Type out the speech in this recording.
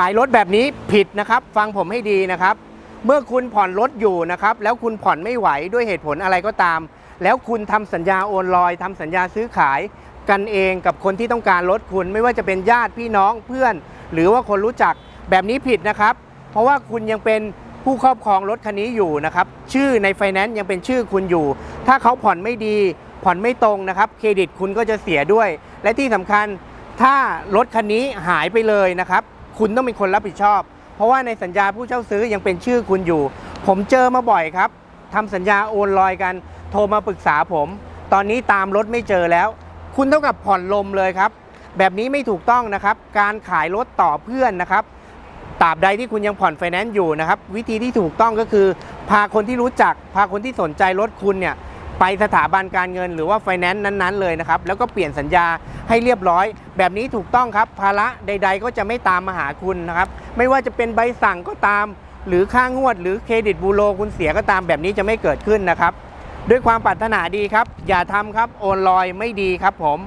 ขายรถแบบนี้ผิดนะครับ ฟังผมให้ดีนะครับ เมื่อคุณผ่อนรถอยู่นะครับ แล้วคุณผ่อนไม่ไหวด้วยเหตุผลอะไรก็ตาม แล้วคุณทำสัญญาโอนลอยทำสัญญาซื้อขายกันเองกับคนที่ต้องการรถคุณไม่ว่าจะเป็นญาติพี่น้องเพื่อน หรือว่าคนรู้จักแบบนี้ผิดนะครับ เพราะว่าคุณยังเป็นผู้ครอบครองรถคันนี้อยู่นะครับ ชื่อในไฟแนนซ์ยังเป็นชื่อคุณอยู่ ถ้าเขาผ่อนไม่ดีผ่อนไม่ตรงนะครับ เครดิตคุณก็จะเสียด้วย และที่สำคัญถ้ารถคันนี้หายไปเลยนะครับ คุณต้องเป็นคนรับผิดชอบ เพราะว่าในสัญญาผู้เช่าซื้อยังเป็นชื่อคุณอยู่ ผมเจอมาบ่อยครับทำสัญญาโอนลอยกัน โทรมาปรึกษาผม ตอนนี้ตามรถไม่เจอแล้ว คุณเท่ากับผ่อนลมเลยครับ แบบนี้ไม่ถูกต้องนะครับ การขายรถต่อเพื่อนนะครับตราบใดที่คุณยังผ่อนไฟแนนซ์อยู่นะครับ วิธีที่ถูกต้องก็คือ พาคนที่รู้จัก พาคนที่สนใจรถคุณเนี่ย ไปสถาบันการเงินหรือว่าไฟแนนซ์นั้นๆเลยนะครับ แล้วก็เปลี่ยนสัญญาให้เรียบร้อย แบบนี้ถูกต้องครับ ภาระใด ๆ ก็จะไม่ตามมาหาคุณนะครับ ไม่ว่าจะเป็นใบสั่งก็ตาม หรือค่างวด หรือเครดิตบูโรคุณเสียก็ตามแบบนี้จะไม่เกิดขึ้นนะครับ ด้วยความปรารถนาดีครับ อย่าทำครับโอนลอยไม่ดีครับผม